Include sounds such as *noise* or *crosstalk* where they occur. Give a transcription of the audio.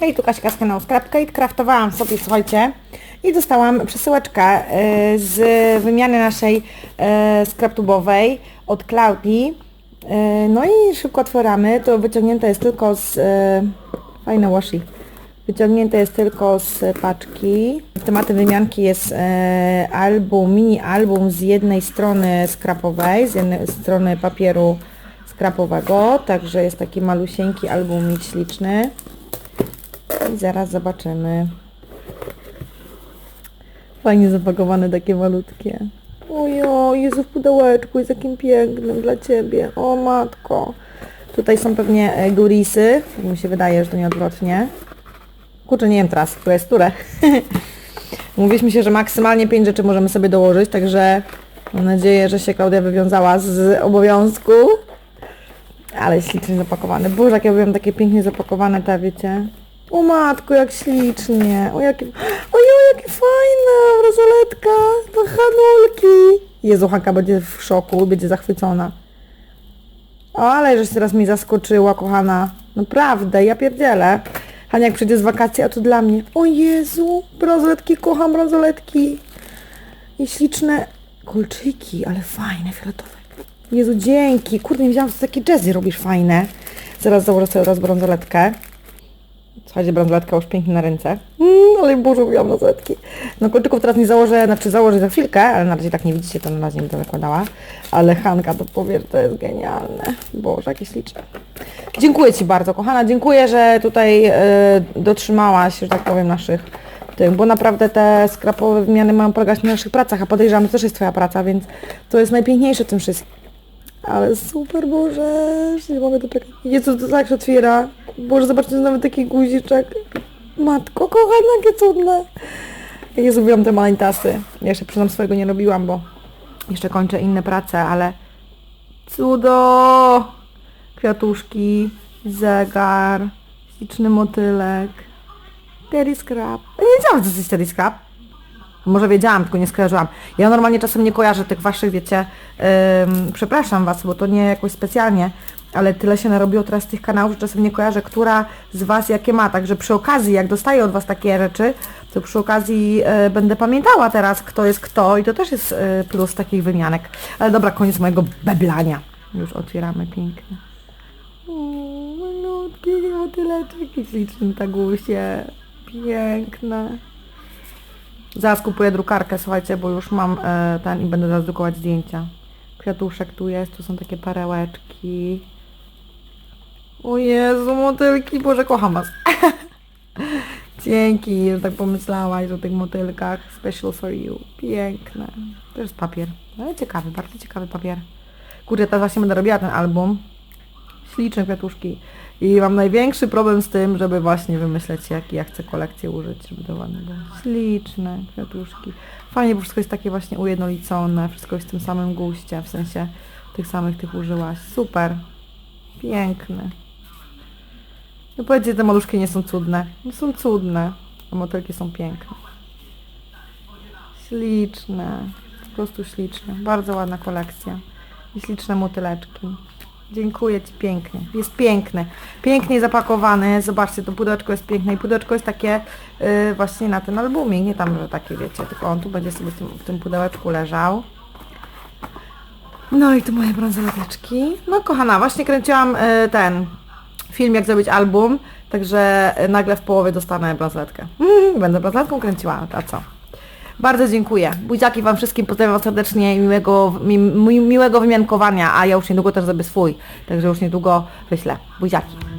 Hej, tu Kaśka z kanału Scrapcade. Kraftowałam sobie, słuchajcie, i dostałam przesyłeczkę e, z wymiany naszej e, scraptubowej od Cloudy. E, No i szybko otwieramy. To wyciągnięte jest tylko z... Fajne washi. Wyciągnięte jest tylko z paczki. Tematem wymianki jest album, mini album z jednej strony skrapowej, z jednej strony papieru skrapowego, także jest taki malusieńki albumik śliczny. I zaraz zobaczymy. Fajnie zapakowane, takie malutkie. Ojo, Jezu w pudełeczku, jest takim pięknym dla Ciebie. O matko. Tutaj są pewnie e, goodiesy. Mi się wydaje, że to nieodwrotnie. Kurczę, nie wiem teraz, które jest które. *laughs* Mówiliśmy się, że maksymalnie 5 rzeczy możemy sobie dołożyć, także mam nadzieję, że się Klaudia wywiązała z obowiązku. Ale ślicznie zapakowany. Boże, jak ja byłem takie pięknie zapakowane, ta wiecie. O matko, jak ślicznie. O jakie... Ojoj, jakie fajne! Bransoletka! To Hanulki! Jezu, Hanka będzie w szoku, będzie zachwycona. Ale żeś teraz mi zaskoczyła, kochana. Naprawdę, ja pierdzielę. Hania, jak przyjdzie z wakacji, a to dla mnie. O Jezu, bransoletki, kocham bransoletki. I śliczne kolczyki, ale fajne, fioletowe. Jezu, dzięki. Kurde, nie wiedziałam, że takie jazzy robisz fajne. Zaraz założę sobie teraz bransoletkę. Słuchajcie, bransoletka już pięknie na ręce. Mm, ale Boże, miałam bransoletki. No kolczyków teraz nie założę, znaczy założę za chwilkę, ale na razie tak nie widzicie, to na razie nie będę zakładała. Ale Hanka to powie, to jest genialne. Boże, jakie śliczne. Dziękuję Ci bardzo, kochana. Dziękuję, że tutaj e, dotrzymałaś, że tak powiem, naszych tym, bo naprawdę te skrapowe wymiany mają polegać na naszych pracach, a podejrzewam, że też jest Twoja praca, więc to jest najpiękniejsze w tym wszystkim. Ale super, Boże, że nie mogę doczekać. Jezu, to tak się otwiera. Boże, zobaczcie, nawet taki guziczek. Matko, kochana, jakie cudne. Jezu, lubiłam te maleńtasy. Ja jeszcze przyznam swojego nie robiłam, bo jeszcze kończę inne prace, ale cudo! Kwiatuszki, zegar, śliczny motylek. Terry Scrap. Ja nie wiedziałam, że to jest Terry Scrap. Może wiedziałam, tylko nie skojarzyłam. Ja normalnie czasem nie kojarzę tych waszych, wiecie, przepraszam was, bo to nie jakoś specjalnie, ale tyle się narobiło teraz tych kanałów, że czasem nie kojarzę, która z was jakie ma. Także przy okazji, jak dostaję od was takie rzeczy, to przy okazji y, będę pamiętała teraz, kto jest kto i to też jest y, plus takich wymianek. Ale dobra, koniec mojego beblania. Już otwieramy pięknie. O, malutki motyleczek i śliczny tagusie. Piękne. Zaraz kupuję drukarkę, słuchajcie, bo już mam e, ten i będę zaraz drukować zdjęcia. Kwiatuszek tu jest, tu są takie perełeczki. O Jezu, motylki, Boże, kocham was. *laughs* Dzięki, że tak pomyślałaś o tych motylkach. Special for you. Piękne. To jest papier. Ale ciekawy, bardzo ciekawy papier. Kurde, teraz właśnie będę robiła ten album. Śliczne kwiatuszki. I mam największy problem z tym, żeby właśnie wymyśleć, jaki ja chcę kolekcję użyć, żeby to ładne było. Śliczne kwiatuszki. Fajnie, bo wszystko jest takie właśnie ujednolicone, wszystko jest w tym samym guście, w sensie tych samych tych użyłaś. Super. Piękny. No powiedzcie, te maluszki nie są cudne. No są cudne. A motylki są piękne. Śliczne. Po prostu śliczne. Bardzo ładna kolekcja. I śliczne motyleczki. Dziękuję Ci pięknie. Jest piękny. Pięknie zapakowany. Zobaczcie, to pudełeczko jest piękne. I pudełeczko jest takie yy, właśnie na ten albumie. Nie tam, że takie wiecie, tylko on tu będzie sobie w tym, w tym pudełeczku leżał. No i tu moje bransoleteczki. No kochana, właśnie kręciłam y, ten film, jak zrobić album. Także nagle w połowie dostanę bransoletkę. Mm, będę bransoletką kręciła, a co? Bardzo dziękuję. Buziaki Wam wszystkim, pozdrawiam serdecznie i miłego, mi, mi, miłego wymiankowania, a ja już niedługo też zrobię swój, także już niedługo wyślę. Buziaki.